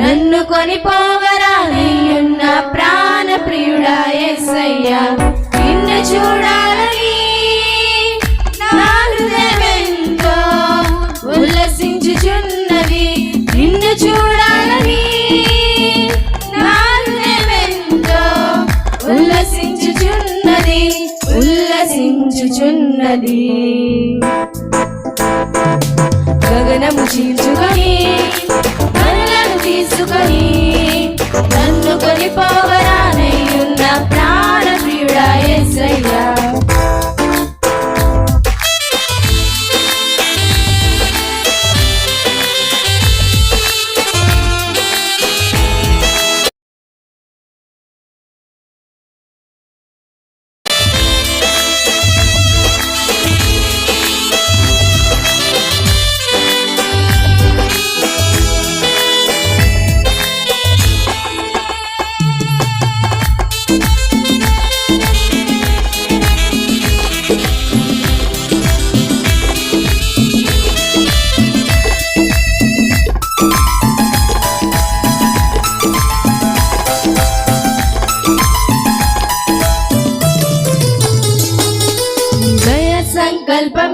నన్ను కొనిపోవరా నీయున్న ప్రాణ ప్రియుడా ఎస్సయ్యా నిన్ను చూడాలని ఉల్లసించుచున్నది. నిన్ను చూడాలని ఉల్లసించుచున్నది ఉల్లసించుచున్నది. గగనము చీల్చుకొని తీసుకొని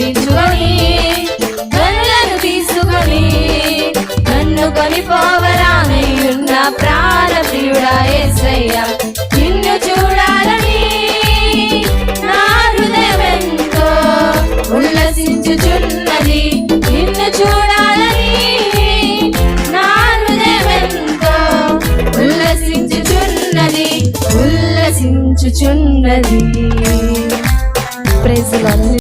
దర్శించుకొని గన్లను తీసుకొని నన్ను కొనిపోవరానయ్యున్న ప్రాణప్రియుడా ఏసయ్య. నిన్ను చూడాలని నా హృదయమెంతో ఉల్లసించుచున్నది. నిన్ను చూడాలని నా హృదయమెంతో ఉల్లసించుచున్నది ఉల్లసించుచున్నది. ప్రెజలని